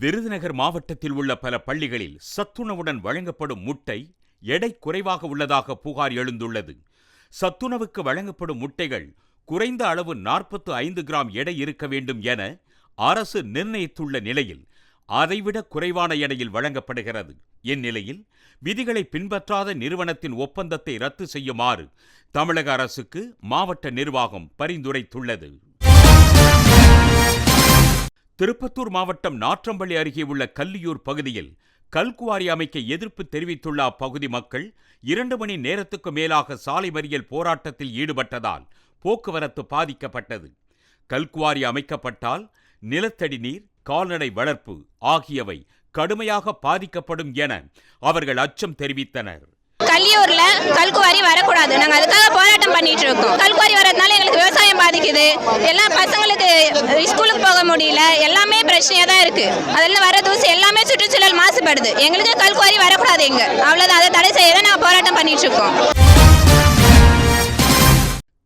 விருதுநகர் மாவட்டத்தில் உள்ள பல பள்ளிகளில் சத்துணவுடன் வழங்கப்படும் முட்டை எடை குறைவாக உள்ளதாக புகார் எழுந்துள்ளது. சத்துணவுக்கு வழங்கப்படும் முட்டைகள் குறைந்த அளவு நாற்பத்து ஐந்து கிராம் எடை இருக்க வேண்டும் என அரசு நிர்ணயித்துள்ள நிலையில் அதைவிட குறைவான எடையில் வழங்கப்படுகிறது. இந்நிலையில் விதிகளை பின்பற்றாத நிறுவனத்தின் ஒப்பந்தத்தை ரத்து செய்யுமாறு தமிழக அரசுக்கு மாவட்ட நிர்வாகம் பரிந்துரைத்துள்ளது. திருப்பத்தூர் மாவட்டம் நாற்றம்பள்ளி அருகே உள்ள கல்லியூர் பகுதியில் கல்குவாரி அமைக்க எதிர்ப்பு தெரிவித்துள்ள அப்பகுதி மக்கள் இரண்டு மணி நேரத்துக்கு மேலாக சாலை மறியல் போராட்டத்தில் ஈடுபட்டதால் போக்குவரத்து பாதிக்கப்பட்டது. கல்குவாரி அமைக்கப்பட்டால் நிலத்தடி நீர் கால்நடை வளர்ப்பு ஆகியவை கடுமையாக பாதிக்கப்படும் என அவர்கள் அச்சம் தெரிவித்தனர். கல்லியூர்ல கல்குவாரி வரக்கூடாது. நாங்க அதுக்காக போராட்டம் பண்ணிட்டு இருக்கோம். கல்குவாரி வர இருக்குது. எல்லா பசங்களுக்கு ஸ்கூலுக்கு போக முடியல. எல்லாமே பிரச்சனையாக தான் இருக்கு. அதில் வர தூசி எல்லாமே சுற்றுச்சூழல் மாசுபடுது. எங்களுக்கு கல்குவாரி வரக்கூடாது எங்க அவ்வளோதான் அதை தடை செய்ய நாங்கள் போராட்டம் பண்ணிட்டு இருக்கோம்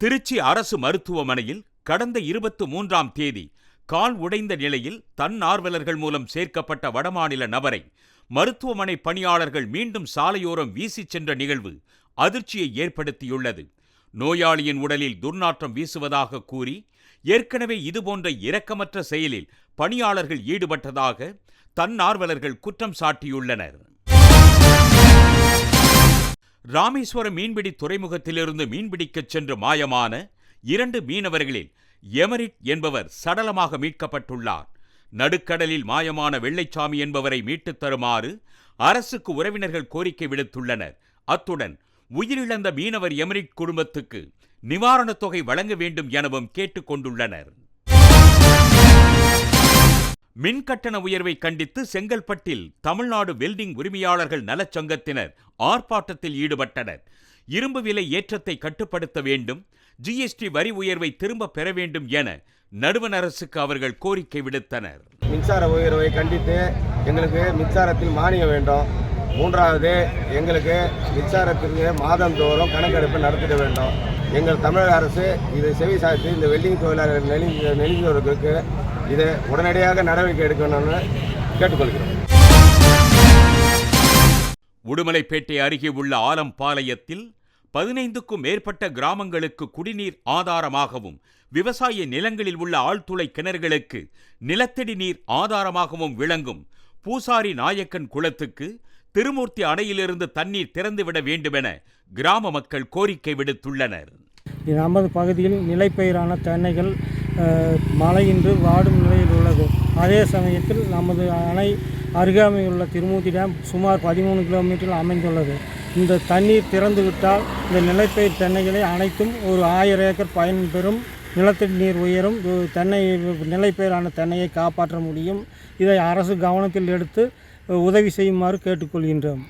திருச்சி அரசு மருத்துவமனையில் கடந்த இருபத்து மூன்றாம் தேதி கால் உடைந்த நிலையில் தன்னார்வலர்கள் மூலம் சேர்க்கப்பட்ட வடமாநில நபரை மருத்துவமனை பணியாளர்கள் மீண்டும் சாலையோரம் வீசிச் சென்ற நிகழ்வு அதிர்ச்சியை ஏற்படுத்தியுள்ளது. நோயாளியின் உடலில் துர்நாற்றம் வீசுவதாக கூறி ஏற்கனவே இதுபோன்ற இரக்கமற்ற செயலில் பணியாளர்கள் ஈடுபட்டதாக தன்னார்வலர்கள் குற்றம் சாட்டியுள்ளனர். ராமேஸ்வரம் மீன்பிடி துறைமுகத்திலிருந்து மீன்பிடிக்கச் சென்று மாயமான இரண்டு மீனவர்களில் எமரிட் என்பவர் சடலமாக மீட்கப்பட்டுள்ளார். நடுக்கடலில் மாயமான வெள்ளைச்சாமி என்பவரை மீட்டுத் தருமாறு அரசுக்கு உறவினர்கள் கோரிக்கை விடுத்துள்ளனர். அத்துடன் உயிரிழந்த மீனவர் எமரிட் குடும்பத்துக்கு நிவாரணத் தொகை வழங்க வேண்டும் எனவும் கேட்டுக் கொண்டுள்ளனர். மின் கட்டண உயர்வை கண்டித்து செங்கல்பட்டில் தமிழ்நாடு வெல்டிங் உரிமையாளர்கள் நலச்சங்கத்தினர் ஆர்ப்பாட்டத்தில் ஈடுபட்டனர். இரும்பு விலை ஏற்றத்தை கட்டுப்படுத்த வேண்டும் ஜிஎஸ்டி வரி உயர்வை திரும்ப பெற வேண்டும் என நடுவண் அரசுக்கு அவர்கள் கோரிக்கை விடுத்தனர். மின்சார உயர்வை கண்டித்து எங்களுக்கு மின்சாரத்தில் மானியம் வேண்டும். மூன்றாவது எங்களுக்கு மின்சாரத்திற்கு மாதந்தோறும் கணக்கெடுப்பு நடத்திட வேண்டும். எங்கள் தமிழக அரசு இதை செவி சாய்த்து இந்த வெல்டிங் தொழிலாளர்கள் நெலி நெலிந்தவர்களுக்கு இதை உடனடியாக நடவடிக்கை எடுக்கணும்னு கேட்டுக்கொள்கிறோம். உடுமலைப்பேட்டை அருகே உள்ள ஆலம்பாளையத்தில் பதினைந்துக்கும் மேற்பட்ட கிராமங்களுக்கு குடிநீர் ஆதாரமாகவும் விவசாய நிலங்களில் உள்ள ஆழ்துளை கிணறுகளுக்கு நிலத்தடி நீர் ஆதாரமாகவும் விளங்கும் பூசாரி நாயக்கன் குளத்துக்கு திருமூர்த்தி அணையிலிருந்து தண்ணீர் திறந்துவிட வேண்டுமென கிராம மக்கள் கோரிக்கை விடுத்துள்ளனர். நமது பகுதியில் நிலைப்பயிரான தென்னைகள் மழையின்றி வாடும் நிலையில் உள்ளது. அதே சமயத்தில் நமது அணை அருகாமையுள்ள திருமூர்த்தி டேம் சுமார் பதிமூணு கிலோமீட்டரில் அமைந்துள்ளது. இந்த தண்ணீர் திறந்துவிட்டால் இந்த நிலைப்பயிர் தென்னைகளை அனைத்தும் ஒரு ஆயிரம் ஏக்கர் பயன்பெறும் நிலத்தடி நீர் உயரும். தென்னை நிலைப்பயிரான தென்னையை காப்பாற்ற முடியும். இதை அரசு கவனத்தில் எடுத்து உதவி செய்யுமாறு கேட்டுக்கொள்கின்றோம்.